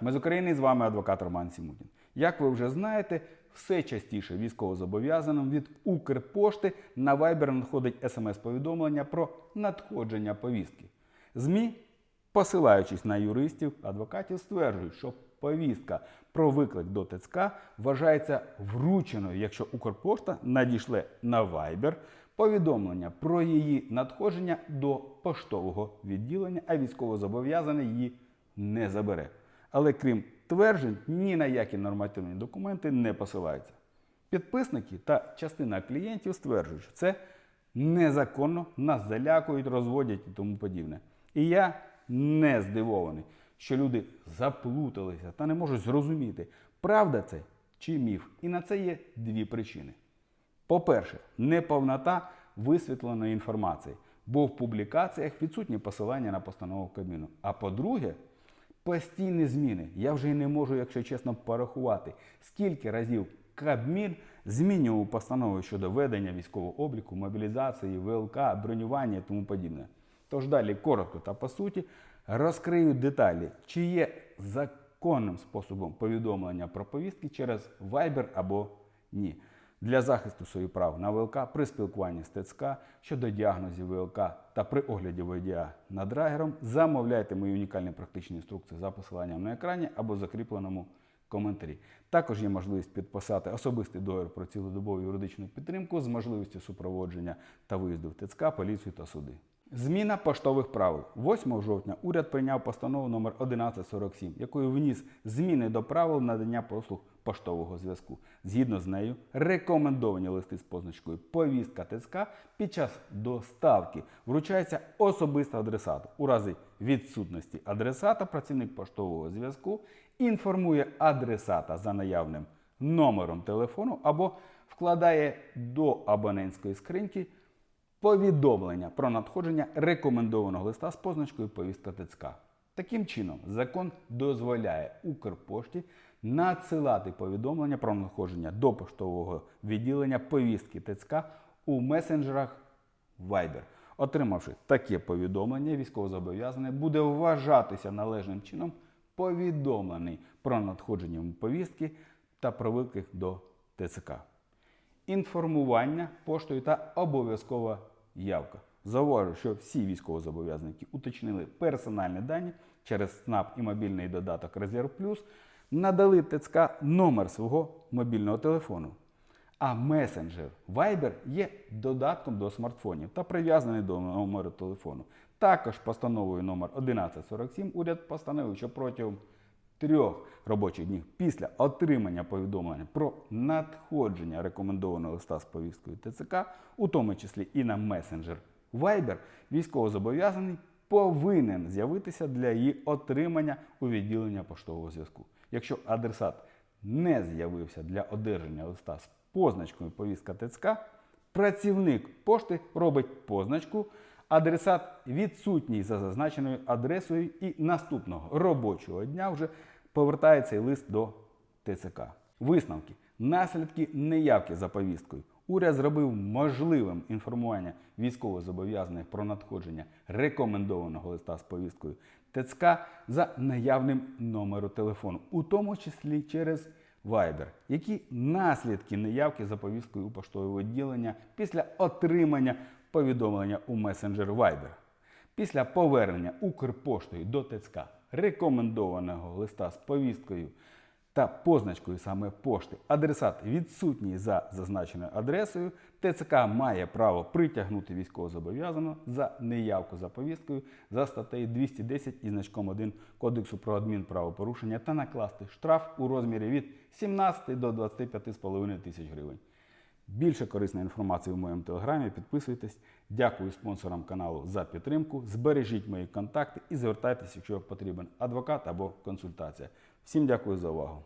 Ми з України і з вами адвокат Роман Сімутін. Як ви вже знаєте, все частіше військовозобов'язаним від Укрпошти на Viber надходить смс-повідомлення про надходження повістки. ЗМІ, посилаючись на юристів, адвокатів, стверджують, що повістка про виклик до ТЦК вважається врученою, якщо Укрпошта надішле на Viber повідомлення про її надходження до поштового відділення, а військовозобов'язаний її не забере. Але крім тверджень, ні на які нормативні документи не посилаються. Підписники та частина клієнтів стверджують, що це незаконно, нас залякують, розводять і тому подібне. І я не здивований, що люди заплуталися та не можуть зрозуміти, правда це чи міф. І на це є дві причини. По-перше, неповнота висвітленої інформації, бо в публікаціях відсутні посилання на постанову Кабміну. А по-друге, постійні зміни. Я вже не можу, якщо чесно, порахувати, скільки разів Кабмін змінював постанови щодо ведення військового обліку, мобілізації, ВЛК, бронювання і тому подібне. Тож далі коротко та по суті розкрию деталі, чи є законним способом повідомлення про повістки через Viber або ні. Для захисту своїх прав на ВЛК при спілкуванні з ТЦК щодо діагнозів ВЛК та при огляді водія над драгером замовляйте мої унікальні практичні інструкції за посиланням на екрані або закріпленому коментарі. Також є можливість підписати особистий договір про цілодобову юридичну підтримку з можливістю супроводження та виїзду в ТЦК, поліцію та суди. Зміна поштових правил. 8 жовтня уряд прийняв постанову номер 1147, якою вніс зміни до правил надання послуг поштового зв'язку. Згідно з нею, рекомендовані листи з позначкою повістка ТЦК під час доставки вручається особисто адресату. У разі відсутності адресата працівник поштового зв'язку інформує адресата за наявним номером телефону або вкладає до абонентської скриньки повідомлення про надходження рекомендованого листа з позначкою повістка ТЦК. Таким чином, закон дозволяє Укрпошті надсилати повідомлення про надходження до поштового відділення повістки ТЦК у месенджерах Viber. Отримавши таке повідомлення, військовозобов'язаний буде вважатися належним чином повідомлений про надходження повістки та про виклик до ТЦК інформування поштою та обов'язкова явка. Зауважу, що всі військовозобов'язані, які уточнили персональні дані через СНАП і мобільний додаток Резерв Плюс, надали ТЦК номер свого мобільного телефону. А месенджер Viber є додатком до смартфонів та прив'язаний до номеру телефону. Також постановою номер 1147 уряд постановив, що протягом трьох робочих днів після отримання повідомлення про надходження рекомендованого листа з повісткою ТЦК, у тому числі і на месенджер Viber, військовозобов'язаний повинен з'явитися для її отримання у відділення поштового зв'язку. Якщо адресат не з'явився для одержання листа з позначкою повістка ТЦК, працівник пошти робить позначку. Адресат відсутній за зазначеною адресою і наступного робочого дня вже повертає цей лист до ТЦК. Висновки. Наслідки неявки за повісткою. Уряд зробив можливим інформування військовозобов'язаних про надходження рекомендованого листа з повісткою ТЦК за наявним номером телефону, у тому числі через Viber. Які наслідки неявки за повісткою у поштове відділення після отримання повідомлення у месенджер Viber? Після повернення Укрпоштою до ТЦК рекомендованого листа з повісткою та позначкою саме пошти адресат відсутній за зазначеною адресою, ТЦК має право притягнути військовозобов'язаного за неявку за повісткою за статтею 210 і значком 1 Кодексу про адмінправопорушення та накласти штраф у розмірі від 17 до 25,5 тисяч гривень. Більше корисної інформації в моєму телеграмі. Підписуйтесь. Дякую спонсорам каналу за підтримку. Збережіть мої контакти і звертайтеся, якщо потрібен адвокат або консультація. Всім дякую за увагу.